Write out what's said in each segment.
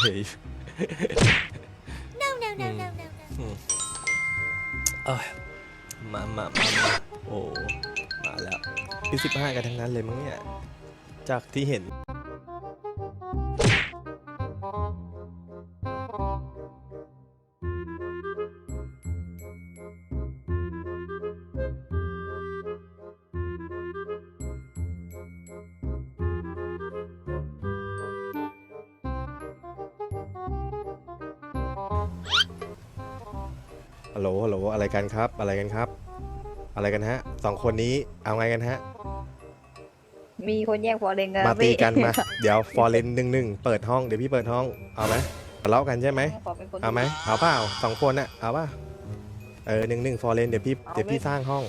เฮ้ย No, no, no, Hmm. no, no, no. เอ้ยมามามามาโอ้ มาแล้วที่สิบห้ากันทั้งนั้นเลยมั้งเนี่ย จากที่เห็น ฮัลโหลฮัลโหลอะไรกันครับ อะไรกันครับ อะไรกันฮะสองคนนี้เอาไงกันฮะ มีคนแย่งฟอร์เรนกันมาตีกันพี่มา เดี๋ยวฟอร์เรนหนึ่งหนึ่งเปิดห้องเดี๋ยวพี่เปิดห้องเอาไหมทะเลาะกันใช่ไหมขอเป็นคนเอาไหมเอาเปล่าสองคนอะเอาป่ะเออหนึ่งหนึ่งฟอร์เรนเดี๋ยวพี่เดี๋ยวพี่สร้างห้อง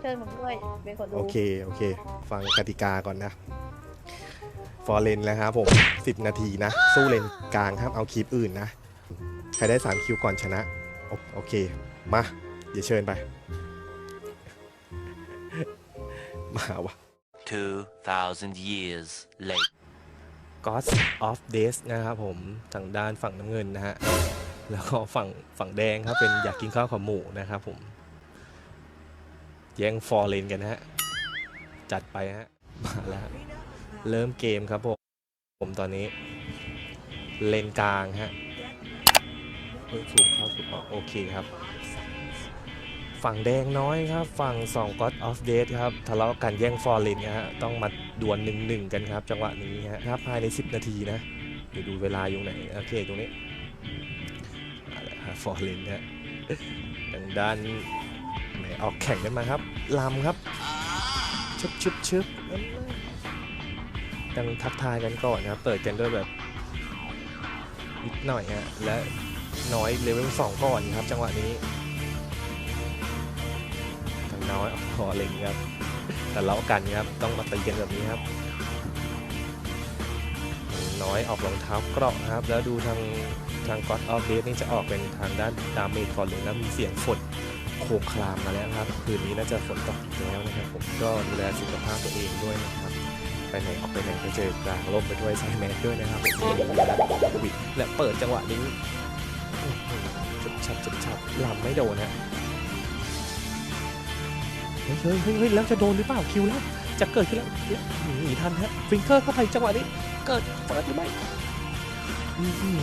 เชิญผมด้วยเป็นคนดูโอเคโอเค ฟังกติกาก่อนนะฟอร์เรนนะครับผม10 นาทีนะ สู้เลนกลางห้ามเอาคีปอื่นนะใครได้ 3 คิวก่อนชนะโอโอเค มา เดี๋ยวเชิญไป มาวะ2,000 years later. God of Days นะครับผม ทางด้านฝั่งน้ำเงินนะฮะ แล้วก็ฝั่งฝั่งแดงครับ เป็นอยากกินข้าวขาหมูนะครับผม แย่งฟอร์เลนกันนะฮะ จัดไปฮะ มาแล้ว เริ่มเกมครับผม ผมตอนนี้ เลนกลางฮะ เฮ้ยสูงเข้าสูงออกโอเคครับ ฝั่งแดงน้อยครับ ฝั่ง2 God of Death ครับทะเลาะกันแย่งฟอร์เรนนะฮะต้องมาดวลหนึ่งหนึ่งกันครับ จังหวะนี้ฮะครับภายใน 10 นาทีนะเดี๋ยวดูเวลาอยู่ไหนโอเคตรงนี้ฟอร์เรนฮะทางด้านไหนออกแข่งกันมาครับลำครับชึบชึบชึบตั้งทักทายกันก่อนนะครับเปิดกันด้วยแบบนิดหน่อยฮะและ น้อยเลเวลสองก่อนครับจังหวะนี้ทางน้อยพอเล็งครับแต่เลาะกันครับต้องมาตีกันแบบนี้ครับน้อยออกรองเท้าเกราะครับ แล้วดูทางทาง God of Death นี่จะออกเป็นทางด้านดาเมจก่อนเลยแล้วมีเสียงฝนโคครามมาแล้วครับ คืนนี้น่าจะฝนตกอีกแล้วนะครับ ผมก็ดูแลสุขภาพตัวเองด้วยนะครับไปไหนออกไปไหนไปเจอกลางร่มไปด้วยใส่แมสด้วยนะครับผมโควิดและเปิดจังหวะนี้ จุบชับจุบชับลำไม่โดนฮะเฮ้ยเฮ้ยเฮ้ยเฮ้ยแล้วจะโดนหรือเปล่าคิวแล้วจะเกิดขึ้นแล้วแล้วหนีทันฮะฟิงเกอร์เข้าไปจังหวะนี้ เกิดเปิดหรือไม่อื้อหือ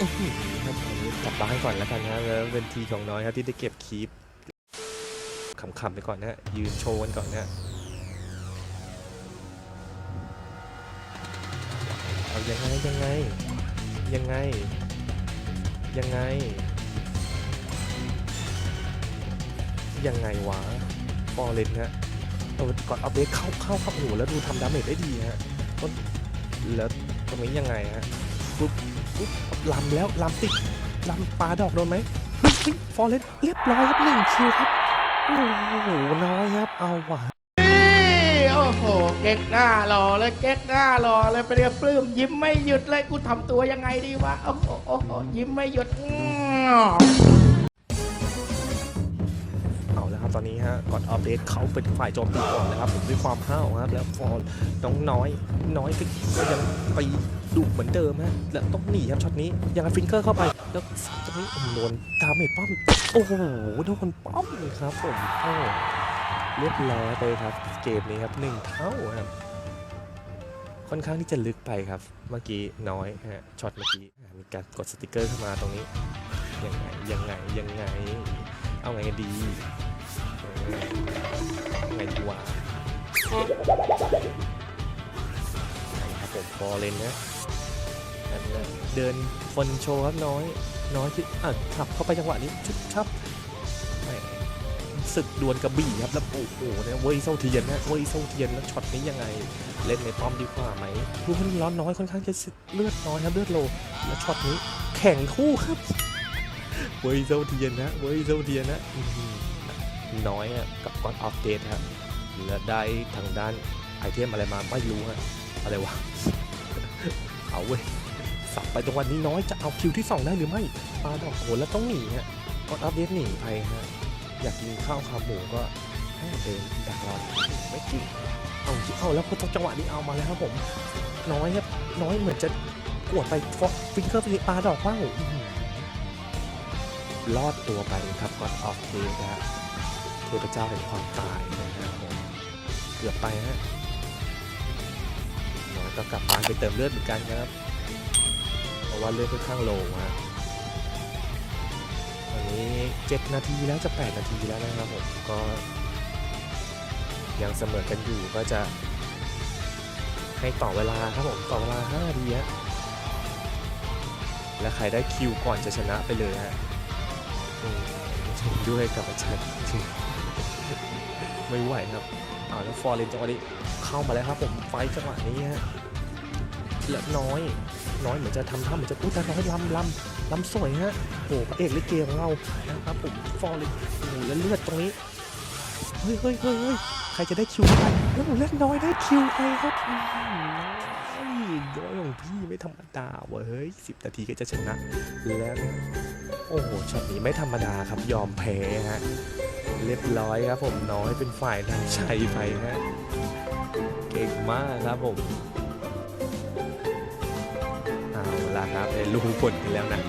อื้อหือครับอันนี้กลับบ้านก่อนแล้วกันนะแล้วเป็นทีของน้อยครับที่ได้เก็บคีปขำๆไปก่อนนะฮะยืนโชว์กันก่อนนะฮะเอายังไงยังไง ยังไง ยังไง ยังไงวะฟอร์เรนฮะเออก่อนอัปเดตเข้าเข้าเข้าโอ้โหแล้วดูทำดาเมจได้ดีฮะแล้วตรงนี้ยังไงฮะปุ๊บปุ๊บลำแล้วลำติดลำปลาดอกโดนไหมเฮ้ยเฮ้ยฟอร์เรนเรียบร้อยครับหนึ่งคิวครับ โอ้โหน้อยครับ เอาว่ะ โห เก๊กหน้ารอเลยเก๊กหน้ารอเลยไปเรียปลื้มยิ้มไม่หยุดเลยกูทำตัวยังไงดีวะโอ้โหโอ้โหยิ้มไม่หยุดอื้อ เอาแล้วครับตอนนี้ฮะก่อนอัปเดตเขาเป็นฝ่ายโจมตีก่อนนะครับผมด้วยความห้าวครับแล้วฟอร์น้องน้อย น้อยก็ยังไปดุเหมือนเดิมฮะแล้วต้องหนีครับช็อตนี้ยังไงฟิงเกอร์เข้าไปแล้วตรงนี้โอ้โดนดาเมจป้อมโอ้โหโดนป้อมครับผมโอ้ เรียบร้อยไปครับเกมนี้ครับหนึ่งเท่าครับค่อนข้างที่จะลึกไปครับ เมื่อกี้น้อยฮะช็อตเมื่อกี้มีการกดสติกเกอร์เข้ามาตรงนี้ยังไงยังไงยังไง เอาไงดีไงดีวะนะครับผมพอเลนนะนั่นนะเดินคนโชว์ครับน้อย น้อยที่อะขับเข้าไปจังหวะนี้ชุบชับ ศึกดวลกระบี่ครับแล้วโอ้โหเนี่ยเว้ยเซาเทียนนะเว้ยเซาเทียนแล้วช็อตนี้ยังไง เล่นในป้อมดีกว่าไหมผู้คนร้อนน้อยค่อนข้างจะเลือดน้อยครับเลือดโลแล้วช็อตนี้แข่งคู่ครับเว้ยเซาเทียนนะเว้ยเซาเทียนนะน้อยอะกับก้อนออฟเดตครับแล้วได้ทางด้านไอเทมอะไรมาไม่รู้ฮะอะไรวะเอาเว้ยสับไปตรงวันนี้น้อยจะเอาคิวที่สองได้หรือไม่ปาดอกโหแล้วต้องหนีฮะก้อนออฟเดตหนีไปฮะ อยากกินข้าวขาหมูก็ให้เดินดักรอไม่กินเอาเอาแล้วพอจังหวะนี้เอามาแล้วครับผม น้อยครับน้อยเหมือนจะกวดไปฟอกฟิงเกอร์ฟิปาดอกว่าวอื้อหือรอดตัวไปครับก่อนออกเกมนะฮะเทพเจ้าแห่งความตายนะครับผมเกือบไปฮะน้อยก็กลับบ้านไปเติมเลือดเหมือนกันครับ เพราะว่าเลือดค่อนข้างโลฮะ นี้ 7 นาทีแล้วจะ 8 นาทีแล้วนะครับผมก็ยังเสมอกันอยู่ก็จะ ให้ต่อเวลาครับผมต่อเวลา5นาทีฮะและใครได้คิวก่อนจะชนะไปเลยฮะด้วยกับอาจารย์ไม่ไหวครับอ้าวแล้วฟอร์เรนจังหวะนี้เข้ามาแล้วครับผมไฟจังหวะนี้ฮะและน้อย น้อยเหมือนจะทำท่าเหมือนจะพูดแต่น้อยลำลำลำสวยฮะโอ้หพระเอกลิเกของเรานะครับผมฟอร์เรนโอ้แล้วเลือดตรงนี้เฮ้ยเฮ้ยเฮ้ยเฮ้ยใครจะได้คิวไปแล้วเลือดน้อยได้คิวไปครับน้อยของพี่ไม่ธรรมดาเว้ยสิบนาทีก็จะชนะแล้วโอ้โหช็อตนี้ไม่ธรรมดาครับยอมแพ้ฮะเรียบร้อยครับผมน้อยเป็นฝ่ายนำชัยไปฮะเก่งมากครับผม เอาละครับได้รู้ผลกันแล้วนะ